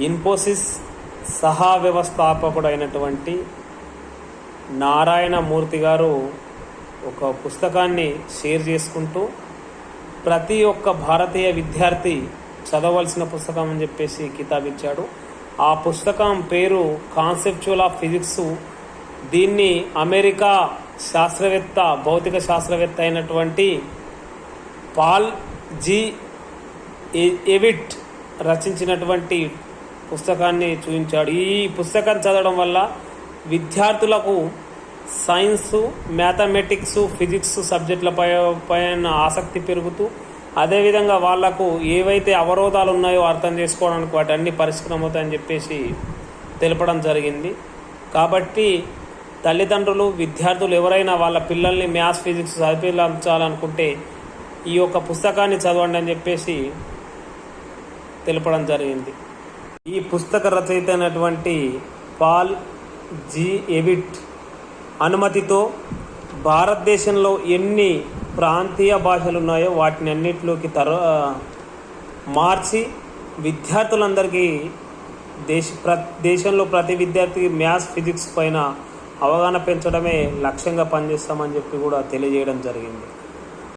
ఇన్ఫోసిస్ సహా వ్యవస్థాపకుడైనటువంటి నారాయణమూర్తి గారు ఒక పుస్తకాన్ని షేర్ చేసుకుంటూ ప్రతి ఒక్క భారతీయ విద్యార్థి చదవలసిన పుస్తకం అని చెప్పేసి కితాబ్ ఇచ్చాడు ఆ పుస్తకం పేరు కాన్సెప్చువల్ ఆఫ్ ఫిజిక్స్. దీన్ని అమెరికా శాస్త్రవేత్త భౌతిక శాస్త్రవేత్త అయినటువంటి పాల్ జి ఎవిట్ రచించినటువంటి పుస్తకాన్ని చూపించాడు ఈ పుస్తకం చదవడం వల్ల విద్యార్థులకు సైన్స్ మ్యాథమెటిక్స్ ఫిజిక్స్ సబ్జెక్టుల పై పైన ఆసక్తి పెరుగుతూ అదేవిధంగా వాళ్ళకు ఏవైతే అవరోధాలు ఉన్నాయో అర్థం చేసుకోవడానికి వాటి అన్ని పరిష్కారం అవుతాయని చెప్పేసి తెలపడం జరిగింది. కాబట్టి తల్లిదండ్రులు విద్యార్థులు ఎవరైనా వాళ్ళ పిల్లల్ని మ్యాథ్స్ ఫిజిక్స్ చదివించాలనుకుంటే ఈ యొక్క పుస్తకాన్ని చదవండి అని చెప్పేసి తెలపడం జరిగింది. ఈ పుస్తక రచయిత అయినటువంటి పాల్ జి ఎవిట్ అనుమతితో భారతదేశంలో ఎన్ని ప్రాంతీయ భాషలు ఉన్నాయో వాటిని అన్నిటిలోకి తర మార్చి విద్యార్థులందరికీ దేశ ప్ర దేశంలో ప్రతి విద్యార్థికి మ్యాథ్స్ ఫిజిక్స్ పైన అవగాహన పెంచడమే లక్ష్యంగా పనిచేస్తామని చెప్పి కూడా తెలియజేయడం జరిగింది.